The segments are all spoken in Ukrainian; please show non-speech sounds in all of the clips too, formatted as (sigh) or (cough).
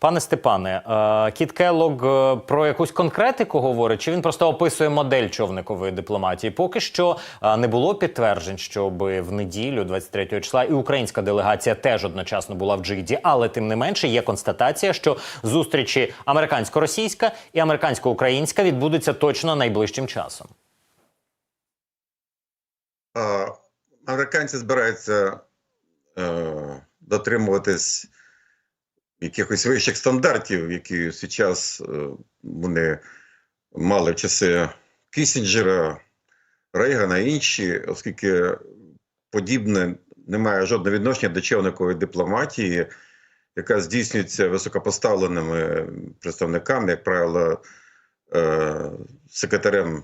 Пане Степане, е, Кіт Келлог е, про якусь конкретику говорить, чи він просто описує модель човникової дипломатії? Поки що е, не було підтверджень, щоб в неділю, 23 числа, і українська делегація теж одночасно була в Джиді, але тим не менше є констатація, що зустрічі американсько-російська і американсько-українська відбудуться точно найближчим часом. Американці збираються е, дотримуватись якихось вищих стандартів, які час е, вони мали в часи Кісінджера, Рейгана і інші, оскільки подібне не має жодного відношення до човникової дипломатії, яка здійснюється високопоставленими представниками, як правило, е, секретарем.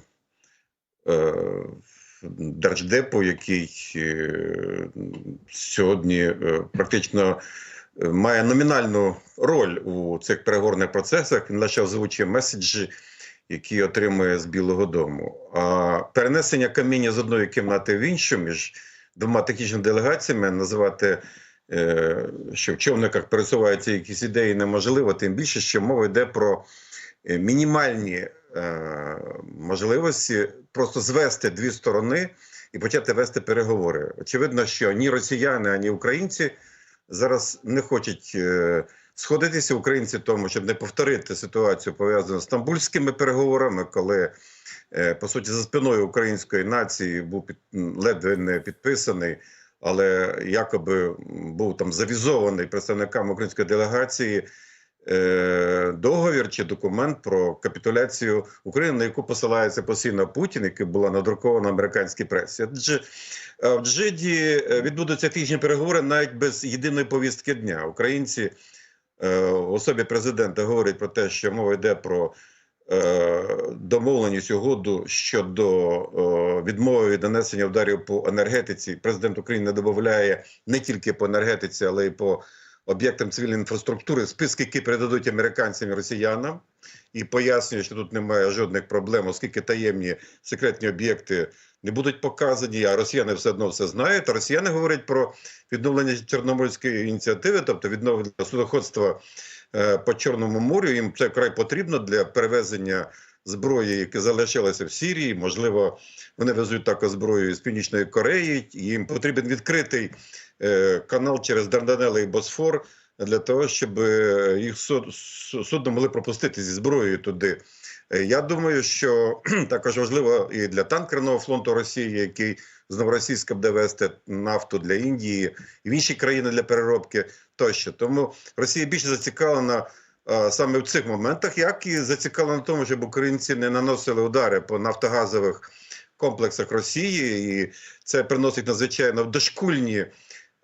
Е, Держдепу, який сьогодні практично має номінальну роль у цих переговорних процесах. Він лише озвучує меседжі, які отримує з Білого Дому. А перенесення каміння з одної кімнати в іншу між двома технічними делегаціями називати. е, Що в човниках пересуваються якісь ідеї неможливо, тим більше, що мова йде про е, мінімальні е, можливості просто звести дві сторони і почати вести переговори. Очевидно, що ні росіяни, ані українці зараз не хочуть е, сходитися. Українці тому, щоб не повторити ситуацію пов'язану з стамбульськими переговорами, коли е, по суті за спиною української нації був під, ледве не підписаний. Але якоби був там завізований представниками української делегації договір чи документ про капітуляцію України, на яку посилається постійно Путін, яка була надрукована американській пресі. Адже е, в Джиді е, відбудуться фізичні переговори навіть без єдиної повістки дня. Українці е, в особі президента говорять про те, що мова йде про. е, Домовленість угоду щодо е, відмови від нанесення ударів по енергетиці. Президент України додає не тільки по енергетиці, але й по об'єктам цивільної інфраструктури, списки, які передадуть американцям і росіянам, і пояснює, що тут немає жодних проблем, оскільки таємні секретні об'єкти не будуть показані, а росіяни все одно все знають. Росіяни говорять про відновлення Чорноморської ініціативи, тобто відновлення судоходства е, по Чорному морю. Їм це край потрібно для перевезення зброї, яка залишилася в Сірії. Можливо, вони везуть також зброю з Північної Кореї. Їм потрібен відкритий канал через Дарданели і Босфор для того, щоб е, їх судно могли пропустити зі зброєю туди. Е, Я думаю, що (clears throat) також важливо і для танкерного флоту Росії, який з Новоросійська буде вести нафту для Індії і в інші країни для переробки тощо. Тому Росія більше зацікавлена е, саме в цих моментах, як і зацікавлена в тому, щоб українці не наносили удари по нафтогазових комплексах Росії, і це приносить надзвичайно дошкульні е,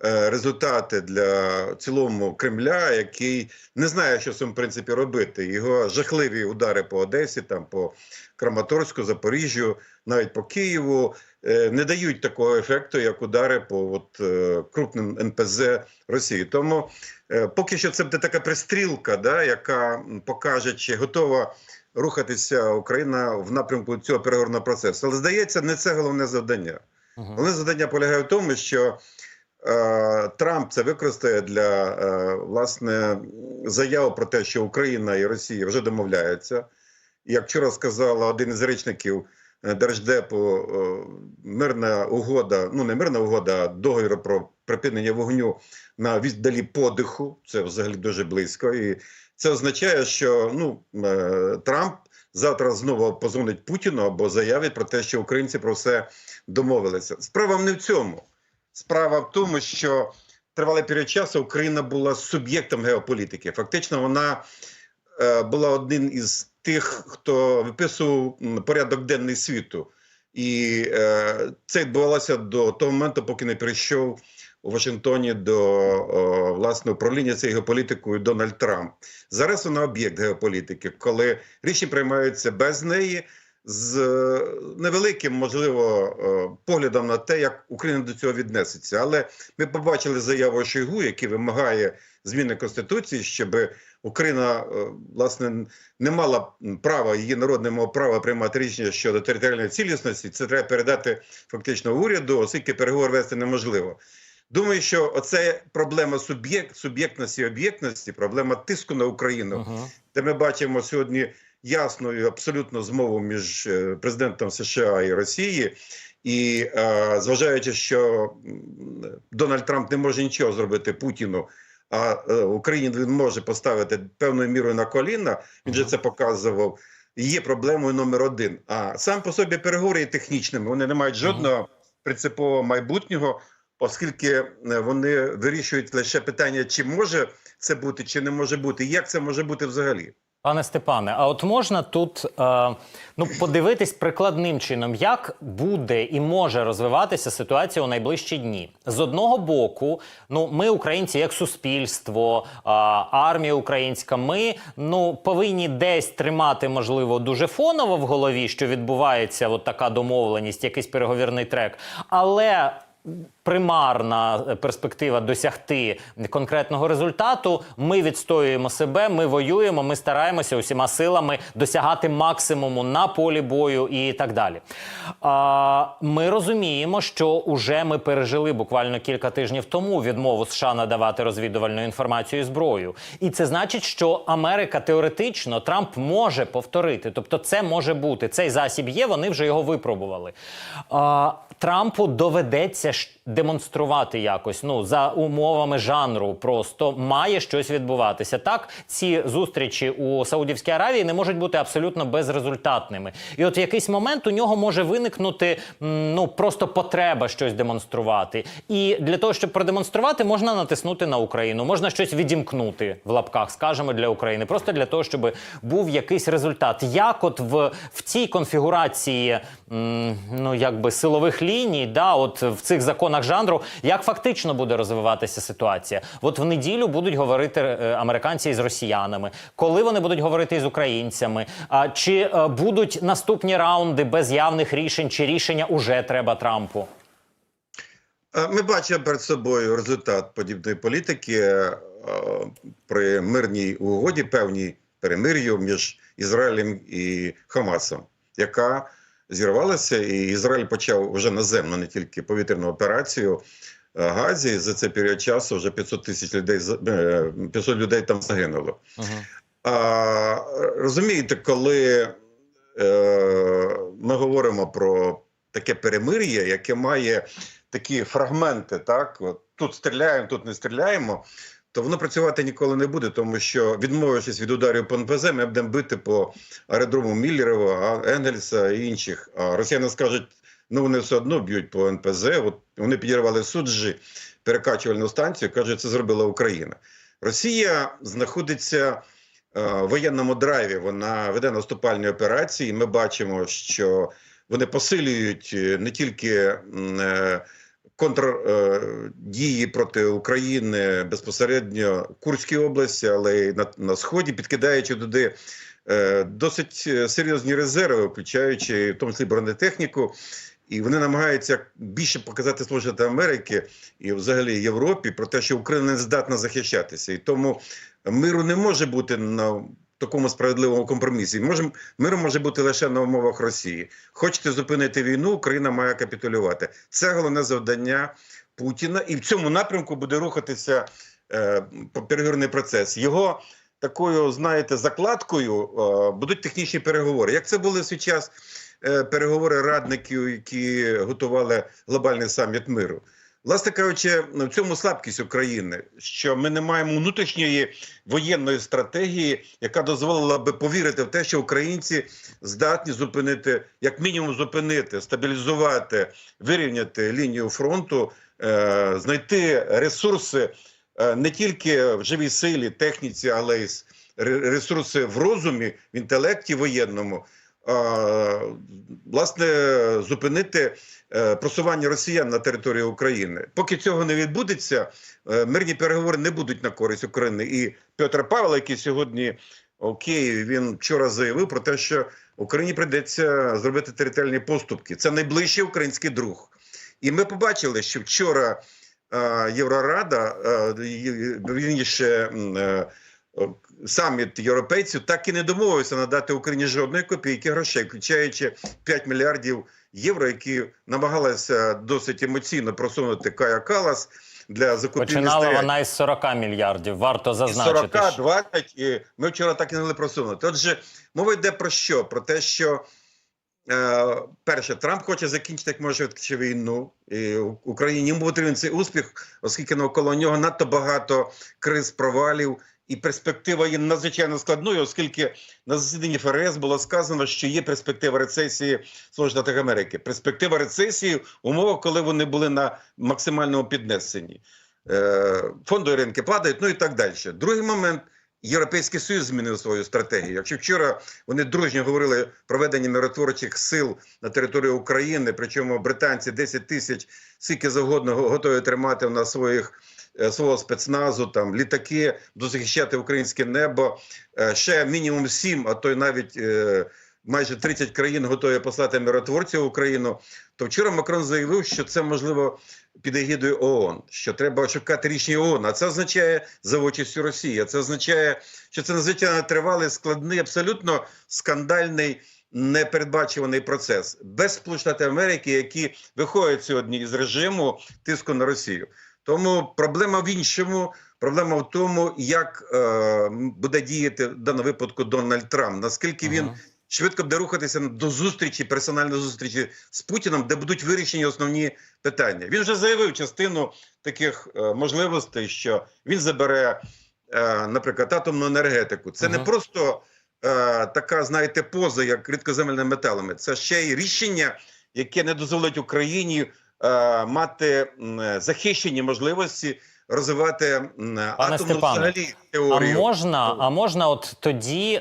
результати для цілому Кремля, який не знає, що в цьому принципі робити. Його жахливі удари по Одесі, там по Краматорську, Запоріжжю, навіть по Києву е, не дають такого ефекту, як удари по от, е, крупним НПЗ Росії. Тому е, поки що це буде така пристрілка, да, яка покаже, чи готова рухатися Україна в напрямку цього переговорного процесу. Але здається, не це головне завдання. Головне завдання полягає в тому, що е, Трамп це використає для е, власне заяву про те, що Україна і Росія вже домовляються. Як вчора сказала один із речників е, Держдепу, е, мирна угода, ну не мирна угода, а договір про припинення вогню на віддалі подиху. Це взагалі дуже близько. І це означає, що ну е, Трамп завтра знову позвонить Путіну або заявить про те, що українці про все домовилися. Справа не в цьому. Справа в тому, що тривалий період часу Україна була суб'єктом геополітики. Фактично, вона е, була одним із тих, хто виписував порядок денний світу. І е, це відбувалося до того моменту, поки не прийшов у Вашингтоні до власне управління цією геополітикою Дональд Трамп. Зараз вона об'єкт геополітики, коли рішення приймаються без неї, з е, невеликим, можливо, е, поглядом на те, як Україна до цього віднесеться. Але ми побачили заяву Шойгу, який вимагає зміни конституції, щоб Україна е, власне не мала права, її народ не мав права приймати рішення щодо територіальної цілісності. Це треба передати фактично уряду, оскільки переговор вести неможливо. Думаю, що оце проблема суб'єкт, суб'єктності, об'єктності, проблема тиску на Україну, Угу. де ми бачимо сьогодні ясну і абсолютно змову між е, президентом США і Росії. І е, зважаючи, що Дональд Трамп не може нічого зробити Путіну, а е, Україні він може поставити певною мірою на коліна. Він же це показував. Є проблемою номер один. А сам по собі переговори є технічними. Вони не мають жодного принципового майбутнього, оскільки е, вони вирішують лише питання, чи може це бути, чи не може бути, і як це може бути взагалі. Пане Степане, а от можна тут е, ну подивитись прикладним чином, як буде і може розвиватися ситуація у найближчі дні. З одного боку, ну ми, українці, як суспільство, е, армія українська, ми ну повинні десь тримати, можливо, дуже фоново в голові, що відбувається от така домовленість, якийсь переговірний трек, але. Примарна перспектива досягти конкретного результату. Ми відстоюємо себе, ми воюємо, ми стараємося усіма силами досягати максимуму на полі бою і так далі. А, ми розуміємо, що уже ми пережили буквально кілька тижнів тому відмову США надавати розвідувальну інформацію і зброю. І це значить, що Америка теоретично Трамп може повторити. Тобто, це може бути цей засіб є. Вони вже його випробували. А, Трампу доведеться демонструвати якось. Ну за умовами жанру, просто має щось відбуватися. Так, ці зустрічі у Саудівській Аравії не можуть бути абсолютно безрезультатними. І от в якийсь момент у нього може виникнути ну просто потреба щось демонструвати. І для того, щоб продемонструвати, можна натиснути на Україну, можна щось відімкнути в лапках, скажемо для України, просто для того, щоб був якийсь результат. Як от в, в цій конфігурації ну якби силових ліній, да, от в цих законах жанру, як фактично буде розвиватися ситуація? От в неділю будуть говорити е, американці із росіянами, коли вони будуть говорити із українцями. А чи е, будуть наступні раунди без явних рішень, чи рішення уже треба Трампу? Е, Ми бачимо перед собою результат подібної політики при мирній угоді, певній перемир'ю між Ізраїлем і Хамасом, яка зірвалася, і Ізраїль почав вже наземно, не тільки повітряну операцію е, Газі. За цей період часу вже 500 тисяч людей за- е, 500 людей там загинуло. Угу. А, розумієте, коли е, ми говоримо про таке перемир'я, яке має такі фрагменти, так от тут стріляємо, тут не стріляємо. То воно працювати ніколи не буде, тому що відмовившись від ударів по НПЗ, ми будемо бити по аеродрому Міллерова, Енгельса і інших. А росіяни скажуть, ну вони все одно б'ють по НПЗ. От вони підірвали суджі, перекачувальну станцію. кажуть, це зробила Україна. Rосія знаходиться е, в воєнному драйві. Вона веде наступальні операції. Ми бачимо, що вони посилюють е, не тільки е, контрдії проти України безпосередньо в Курській області, але й на, на сході, підкидаючи туди е, досить серйозні резерви, включаючи в тому числі бронетехніку. І вони намагаються більше показати Сполучені Америки і взагалі Європі про те, що Україна не здатна захищатися, і тому миру не може бути на такому справедливому компромісі. Може, мир може бути лише на умовах Росії. Хочете зупинити війну, Україна має капітулювати. Це головне завдання Путіна, і в цьому напрямку буде рухатися е, переговорний процес. Його такою, знаєте, закладкою е, будуть технічні переговори. Як це були в свій час е, переговори радників, які готували глобальний саміт миру? Власне кажучи, в цьому слабкість України, що ми не маємо внутрішньої воєнної стратегії, яка дозволила би повірити в те, що українці здатні зупинити, як мінімум, зупинити, стабілізувати, вирівняти лінію фронту, е, знайти ресурси е, не тільки в живій силі, техніці, але й ресурси в розумі, в інтелекті воєнному. е, Власне, зупинити просування росіян на території України. Поки цього не відбудеться, е, мирні переговори не будуть на користь України. І Петр Павел, який сьогодні у Києві, він вчора заявив про те, що Україні прийдеться зробити територіальні поступки. Це найближчий український друг. І ми побачили, що вчора е, Єврорада, е, вірніше, е, саміт європейців так і не домовився надати Україні жодної копійки грошей, включаючи 5 мільярдів євро, які намагалася досить емоційно просунути Кая Калас. для закупівлі Починала снарядів. вона із 40 мільярдів. Варто зазначити. 40, 20, і ми вчора так і не просунути. Отже, мова йде про що? Про те, що е, перше, Трамп хоче закінчити як може швидше війну. І Україні йому потрібен цей успіх, оскільки навколо нього надто багато криз, провалів. І перспектива є надзвичайно складною, оскільки на засіданні ФРС було сказано, що є перспектива рецесії Сполучених Штатів Америки. Перспектива рецесії в умовах, коли вони були на максимальному піднесенні. Е, Фондові ринки падають, ну і так далі. Другий момент. Європейський Союз змінив свою стратегію. Якщо вчора вони дружньо говорили про ведення миротворчих сил на території України, причому британці 10 тисяч скільки завгодно готові тримати на своїх е, свого спецназу, там літаки, захищати українське небо. Е, Ще мінімум 7, а то й навіть е, майже 30 країн готові послати миротворців в Україну. То вчора Макрон заявив, що це можливо під егідою ООН, що треба шукати рішення ООН. А це означає за участю Росії. А Це означає, що це надзвичайно тривалий, складний, абсолютно скандальний. Непередбачуваний процес без Сполучених Америки, які виходять сьогодні із режиму тиску на Росію. Тому проблема в іншому. Проблема в тому, як е, буде діяти в даному випадку Дональд Трамп. Наскільки він Мгм. Швидко буде рухатися до зустрічі, персональної зустрічі з Путіним, де будуть вирішені основні питання. Він вже заявив частину таких е, можливостей, що він забере, е, наприклад, атомну енергетику. Це не просто е, така, знаєте, поза, як рідкоземельними металами. Це ще й рішення, яке не дозволить Україні е, мати м, захищені можливості розвивати м, атомну Степане, взагалі А можна, а можна, от тоді е,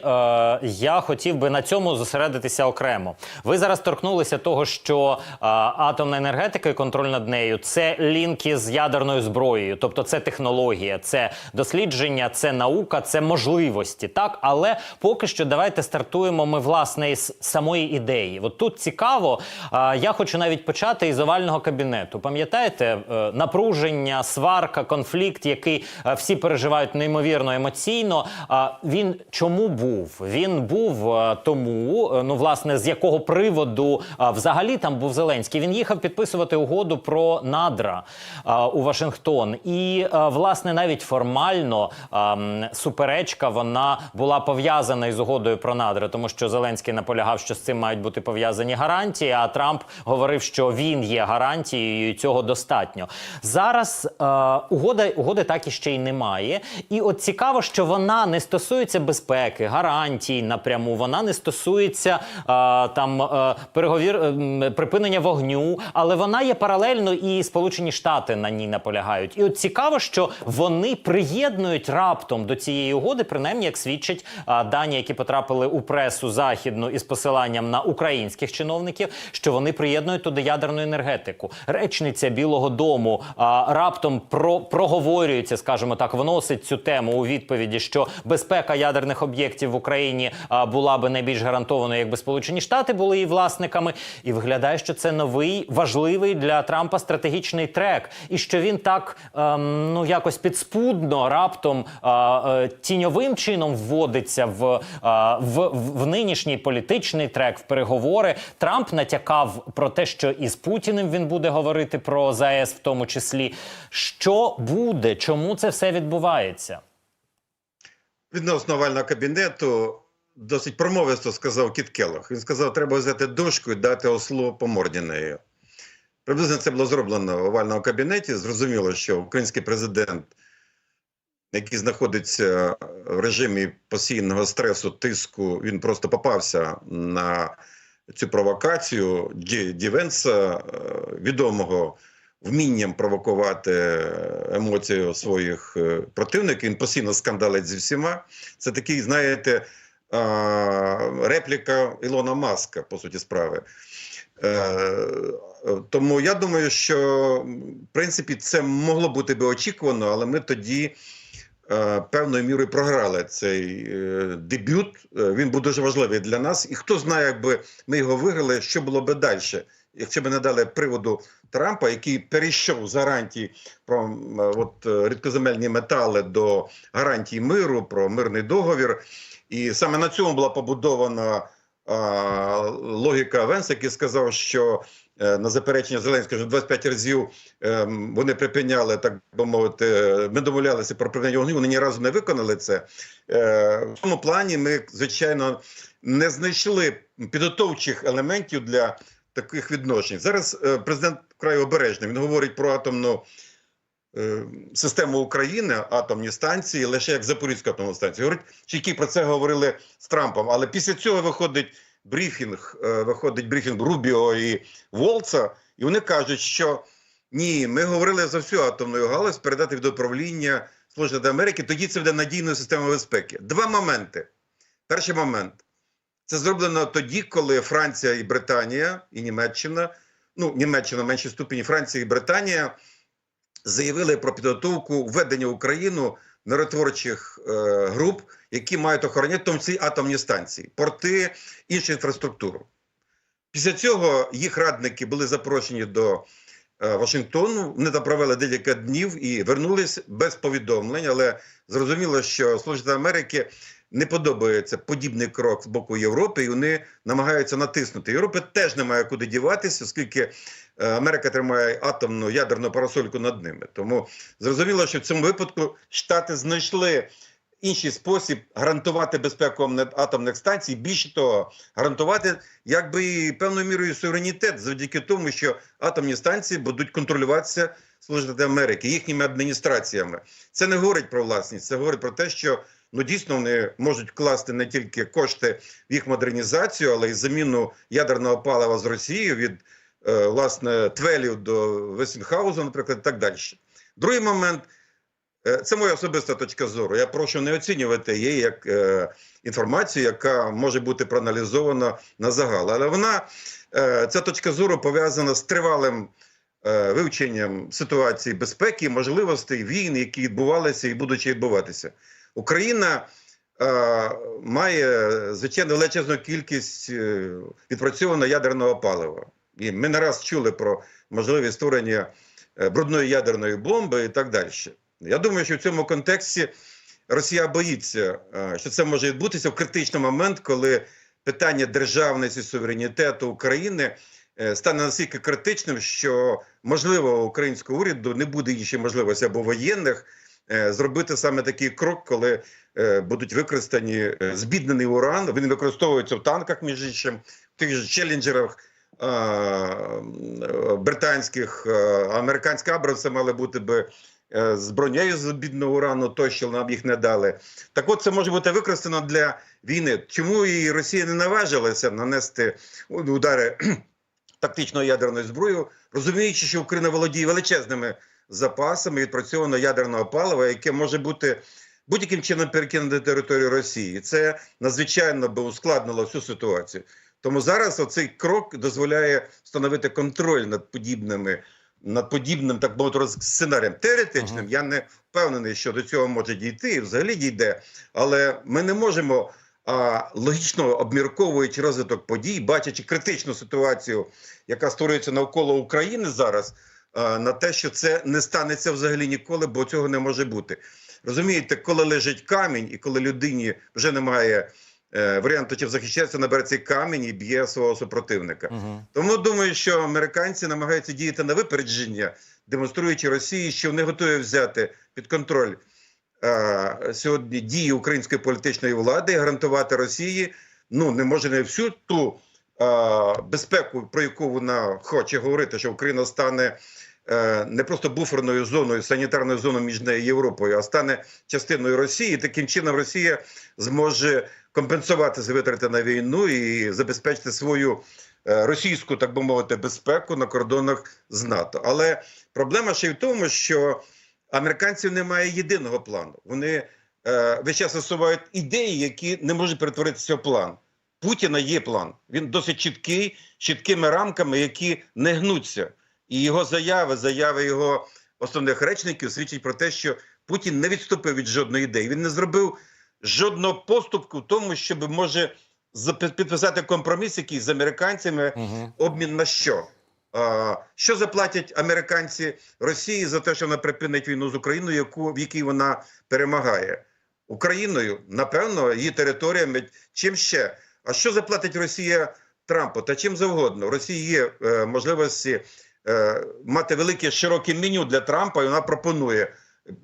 я хотів би на цьому зосередитися окремо. Ви зараз торкнулися того, що е, атомна енергетика і контроль над нею це лінки з ядерною зброєю, тобто це технологія, це дослідження, це наука, це можливості. Так, але поки що давайте стартуємо ми власне із самої ідеї. От тут цікаво. е, я хочу навіть почати із овального кабінету. Пам'ятаєте, е, напруження, сварка, конфлікт, який е, всі переживають неймовірно емоційно. А він чому був? Він був е, тому, е, ну власне, з якого приводу взагалі там був Зеленський. Він їхав підписувати угоду про надра е, у Вашингтон, і власне навіть формально суперечка вона була пов'язана із угодою про надра, тому що Зеленський наполягав, що з цим мають бути пов'язані гарантії. А Трамп говорив, що він є гарантією, і цього достатньо. Зараз угода угоди так і ще й немає. І от цікаво, що вона не стосується безпеки, гарантій напряму. Вона не стосується е, там е, переговір е, припинення вогню, але вона є паралельно і Сполучені Штати на ній наполягають. І от цікаво, що вони приєднують раптом до цієї угоди, принаймні як свідчать е, дані, які потрапили у пресу західну із посиланням на українських чиновників, що вони приєднують туди ядерну енергетику. Речниця Білого Дому а, раптом про проговорюється, скажімо так, вносить цю тему у відповіді, що безпека ядерних об'єктів в Україні була би найбільш гарантованою, якби Сполучені Штати були її власниками. І виглядає, що це новий важливий для Трампа стратегічний трек, і що він так ем, ну якось підспудно раптом е, тіньовим чином вводиться в, в, в нинішній політичний трек, в переговори. Трамп натякав про те, що із Путіним він буде говорити про ЗАЕС, в тому числі. Що буде? Чому це все відбувається? Відносно овального кабінету досить промовисто сказав Кіт Келлог. Він сказав, треба взяти дошку і дати ослу по морді нею. Приблизно це було зроблено в овальному кабінеті. Зрозуміло, що український президент, який знаходиться в режимі постійного стресу, тиску, він просто попався на цю провокацію Ді, Ді Венса, е, відомого вмінням провокувати емоції своїх е, противників. Він постійно скандалить зі всіма. Це такий, знаєте, репліка Ілона Маска, по суті справи. Е, Тому я думаю, що в принципі це могло бути би очікувано, але ми тоді е, певною мірою програли цей е, дебют. Е, Він був дуже важливий для нас. І хто знає, якби ми його виграли, що було би далі, якщо б не дали приводу Трампа, який перейшов з гарантій про от, е, рідкоземельні метали до гарантій миру, про мирний договір. І саме на цьому була побудована а, логіка Венса, який сказав, що е, на заперечення Зеленського, що 25 разів е, вони припиняли, так би мовити, ми домовлялися про припинення вогню, вони ні разу не виконали це. В цьому плані ми, звичайно, не знайшли підготовчих елементів для таких відношень. Зараз е, президент вкрай обережний. Він говорить про атомну е, систему України, атомні станції, лише як Запорізька атомна станція. Говорить, чайки про це говорили з Трампом. Але після цього виходить брифінг, е, виходить брифінг Рубіо і Волца, і вони кажуть, що ні, ми говорили за всю атомну галузь передати від управління Сполучених Америки, тоді це буде надійною системою безпеки. Два моменти. Перший момент. Це зроблено тоді, коли Франція і Британія, і Німеччина, ну, Німеччина в меншій ступені, Франція і Британія заявили про підготовку введення в Україну миротворчих е, груп, які мають охороняти в тому числі атомні станції, порти, іншу інфраструктуру. Після цього їх радники були запрошені до е, Вашингтону. Вони там провели декілька днів і вернулись без повідомлень, але зрозуміло, що Сполучені Америки не подобається подібний крок з боку Європи, і вони намагаються натиснути. Європи теж немає куди діватися, оскільки е, Америка тримає атомну ядерну парасольку над ними. Тому зрозуміло, що в цьому випадку Штати знайшли інший спосіб гарантувати безпеку атомних станцій. Більше того, гарантувати якби певною мірою суверенітет завдяки тому, що атомні станції будуть контролюватися Сполученими Америки їхніми адміністраціями. Це не говорить про власність, це говорить про те, що ну дійсно вони можуть вкласти не тільки кошти в їх модернізацію, але й заміну ядерного палива з Росією від е, власне Твелів до Весінхауза, наприклад, і так далі. Другий момент. Е, Це моя особиста точка зору. Я прошу не оцінювати її як е, інформацію, яка може бути проаналізована на загал. Але вона е, ця точка зору пов'язана з тривалим е, вивченням ситуації безпеки, можливостей війн, які відбувалися і будуть відбуватися. Україна е, має звичайно величезну кількість е, відпрацьованого ядерного палива. І ми не раз чули про можливість створення е, брудної ядерної бомби і так далі. Я думаю, що в цьому контексті Росія боїться, е, що це може відбутися в критичний момент, коли питання державності суверенітету України стане настільки критичним, що можливо українського уряду не буде іншої можливості або воєнних зробити саме такий крок, коли е, будуть використані е, збіднений уран. Він використовується в танках, між іншим, в тих же челенджерах. е, е, Британських е, американські Абрамси мали бути би е, з бронею з бідного урану, тощо нам їх не дали. Так от це може бути використано для війни. Чому і Росія не наважилася нанести удари (clears throat) тактичною ядерною зброєю, розуміючи, що Україна володіє величезними запасами відпрацьованого ядерного палива, яке може бути будь-яким чином перекинути територію Росії. Це надзвичайно би ускладнило всю ситуацію. Тому зараз оцей крок дозволяє встановити контроль над подібними над подібним, так мовити, сценарієм теоретичним. Ага. Я не впевнений, що до цього може дійти, і взагалі дійде. Але ми не можемо а, логічно обмірковуючи розвиток подій, бачачи критичну ситуацію, яка створюється навколо України зараз, на те, що це не станеться взагалі ніколи, бо цього не може бути. Розумієте, коли лежить камінь, і коли людині вже немає е, варіанту, чи захищатися, набере цей камінь і б'є свого супротивника. Угу. Тому думаю, що американці намагаються діяти на випередження, демонструючи Росії, що вони готові взяти під контроль е, сьогодні дії української політичної влади і гарантувати Росії. Ну не може не всю ту е, безпеку, про яку вона хоче говорити, що Україна стане. е, Не просто буферною зоною, санітарною зоною між нею і Європою, а стане частиною Росії. Таким чином Росія зможе компенсувати за витрати на війну і забезпечити свою е, російську, так би мовити, безпеку на кордонах з НАТО. Але проблема ще й в тому, що американців немає єдиного плану. Вони е, весь час висувають ідеї, які не можуть перетворитися в план. Путіна є план. Він досить чіткий, з чіткими рамками, які не гнуться. І його заяви, заяви його основних речників свідчать про те, що Путін не відступив від жодної ідеї. Він не зробив жодного поступку в тому, щоб може підписати компроміс, який з американцями Угу. обмін на що? Що заплатять американці Росії за те, що вона припинить війну з Україною, яку в якій вона перемагає Україною? Напевно, її територіями. Чим ще? А що заплатить Росія Трампу та чим завгодно. В Росії є е, можливості е, мати велике широке меню для Трампа, і вона пропонує,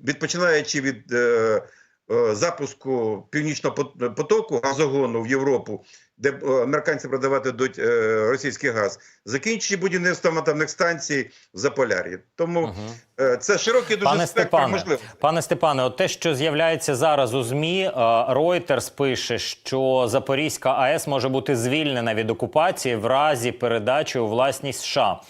відпочинаючи від е, е, запуску північного пот- потоку газогону в Європу, де е, американці продавати дуть е, російський газ, закінчуючи будівництвом атомних станцій в Заполяр'ї. Тому е, це широкий дуже Пане спектр Степане, можливостей. пане Степане, от те, що з'являється зараз у змі, Reuters пише, що Запорізька АЕС може бути звільнена від окупації в разі передачі у власність США.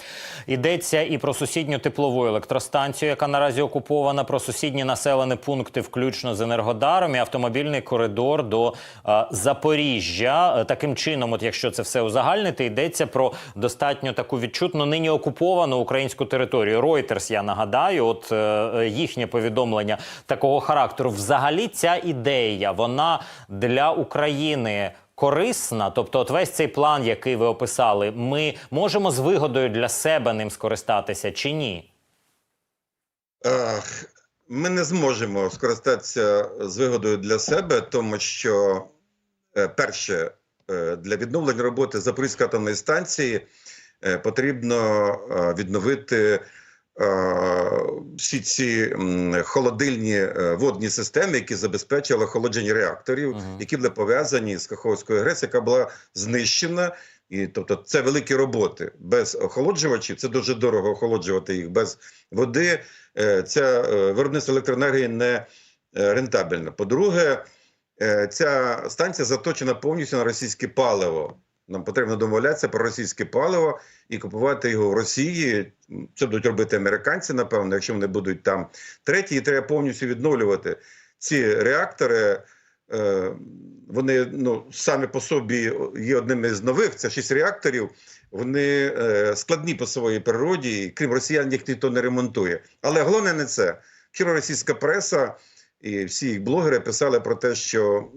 Йдеться і про сусідню теплову електростанцію, яка наразі окупована, про сусідні населені пункти, включно з Енергодаром, і автомобільний коридор до е, Запоріжжя. Таким чином, от якщо це все узагальнити, йдеться про достатньо таку відчутно нині окуповану українську територію. Reuters, я нагадаю, от е, їхнє повідомлення такого характеру. Взагалі, ця ідея вона для України. Корисна, тобто, от весь цей план, який ви описали, ми можемо з вигодою для себе ним скористатися чи ні? Ми не зможемо скористатися з вигодою для себе, тому що е, перше для відновлення роботи Запорізької атомної станції е, потрібно е, відновити е, всі ці холодильні е, водні системи, які забезпечили охолодження реакторів, Мгм. які були пов'язані з Каховською ГРЕС, яка була знищена. І тобто це великі роботи без охолоджувачів. Це дуже дорого охолоджувати їх без води. Е, Це е, виробництво електроенергії не е, рентабельне. По-друге, е, ця станція заточена повністю на російське паливо. Нам потрібно домовлятися про російське паливо і купувати його в Росії. Це будуть робити американці, напевно, якщо вони будуть там. Третє, і треба повністю відновлювати ці реактори. Е, Вони ну самі по собі є одними з нових. Це шість реакторів. Вони е, складні по своїй природі, і крім росіян, їх ніхто не ремонтує. Але головне не це. Вчора російська преса і всі їх блогери писали про те, що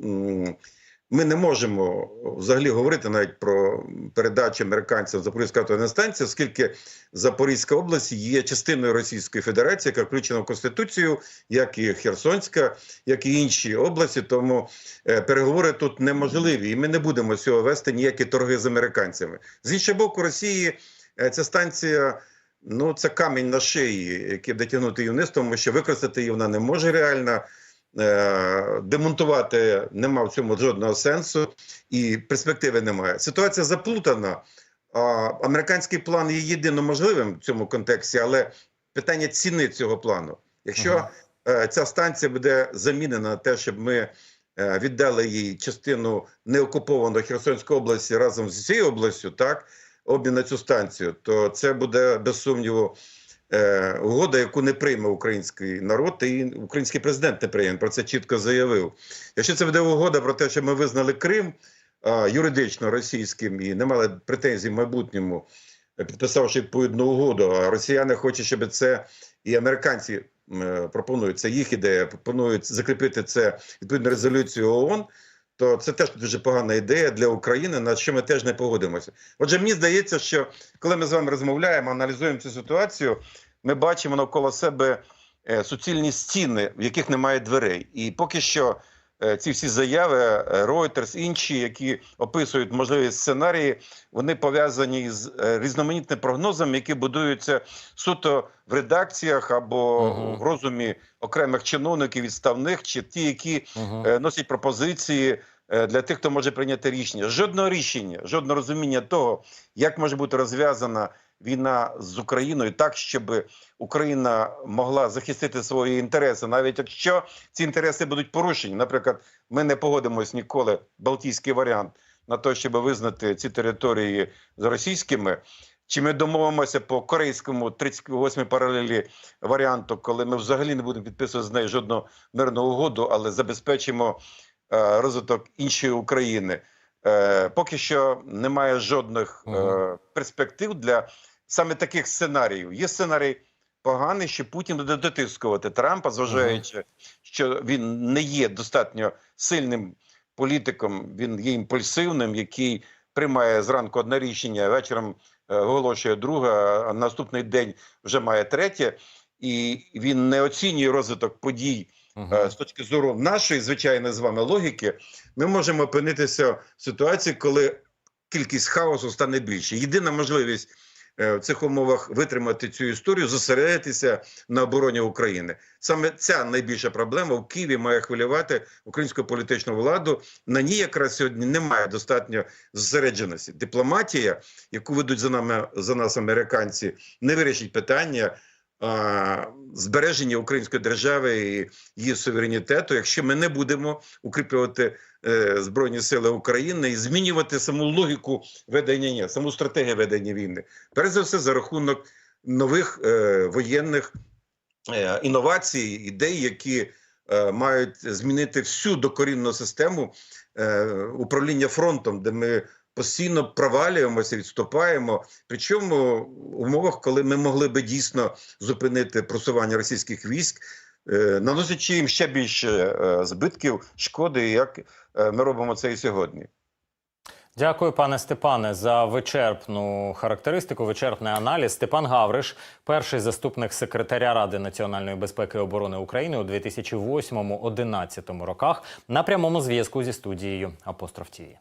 ми не можемо взагалі говорити навіть про передачу американців Запорізької атомної станції, оскільки Запорізька область є частиною Російської Федерації, яка включена в Конституцію, як і Херсонська, як і інші області. Тому е, переговори тут неможливі, і ми не будемо цього вести ніякі торги з американцями. З іншого боку, Росії е, ця станція. Ну, це камінь на шиї, який буде тягнути її вниз, тому що використати її вона не може реально. Е, демонтувати нема в цьому жодного сенсу і перспективи немає. Ситуація заплутана. Американський план є єдино можливим в цьому контексті, але питання ціни цього плану. Якщо Ага. е, ця станція буде замінена на те, щоб ми е, віддали їй частину неокупованої Херсонської області разом з цією областю, так обмін на цю станцію, то це буде без сумніву е, угода, яку не прийме український народ, і український президент не прийме. Про це чітко заявив. Якщо це буде угода про те, що ми визнали Крим юридично російським і не мали претензій в майбутньому, е, підписавши відповідну угоду, а росіяни хочуть, щоб це і американці е, пропонують це їх ідея, пропонують закріпити це відповідну резолюцію ООН. То це теж дуже погана ідея для України, на що ми теж не погодимося. Отже, мені здається, що коли ми з вами розмовляємо, аналізуємо цю ситуацію, ми бачимо навколо себе е, суцільні стіни, в яких немає дверей. І поки що ці всі заяви, е, Reuters, інші, які описують можливі сценарії, вони пов'язані з різноманітним різноманітними прогнозами, які будуються суто в редакціях або угу. в розумі окремих чиновників відставних, чи ті, які Угу. е, носять пропозиції е, для тих, хто може прийняти рішення. Жодного рішення, жодного розуміння того, як може бути розв'язана війна з Україною так, щоб Україна могла захистити свої інтереси, навіть якщо ці інтереси будуть порушені. Наприклад, ми не погодимось ніколи Балтійський варіант на те, щоб визнати ці території за російськими. Чи ми домовимося по корейському 38 паралелі варіанту, коли ми взагалі не будемо підписувати з нею жодну мирну угоду, але забезпечимо е, розвиток іншої України? Е, поки що немає жодних е, Мгм. перспектив для саме таких сценаріїв. Є сценарій поганий, що Путін буде дотискувати Трампа, зважаючи, що він не є достатньо сильним політиком, він є імпульсивним, який приймає зранку одне рішення, вечором е, оголошує друге, а наступний день вже має третє, і він не оцінює розвиток подій Е, з точки зору нашої звичайної з вами логіки, ми можемо опинитися в ситуації, коли кількість хаосу стане більше. Єдина можливість е, в цих умовах витримати цю історію, зосередитися на обороні України. Саме ця найбільша проблема в Києві має хвилювати українську політичну владу. На ній якраз сьогодні немає достатньо зосередженості. Дипломатія, яку ведуть за нами за нас американці, не вирішить питання. Збереження української держави і її суверенітету, якщо ми не будемо укріплювати е, збройні сили України і змінювати саму логіку ведення, саму стратегію ведення війни, перш за все за рахунок нових е, воєнних е, інновацій, ідей, які мають змінити всю докорінну систему управління фронтом, де ми постійно провалюємося, відступаємо. Причому в умовах, коли ми могли би дійсно зупинити просування російських військ, е, наносячи їм ще більше е, збитків, шкоди, як е, ми робимо це і сьогодні. Дякую, пане Степане, за вичерпну характеристику, вичерпний аналіз. Степан Гавриш, перший заступник секретаря Ради національної безпеки і оборони України у 2008-2011 роках, на прямому зв'язку зі студією Апостроф ТІВІ.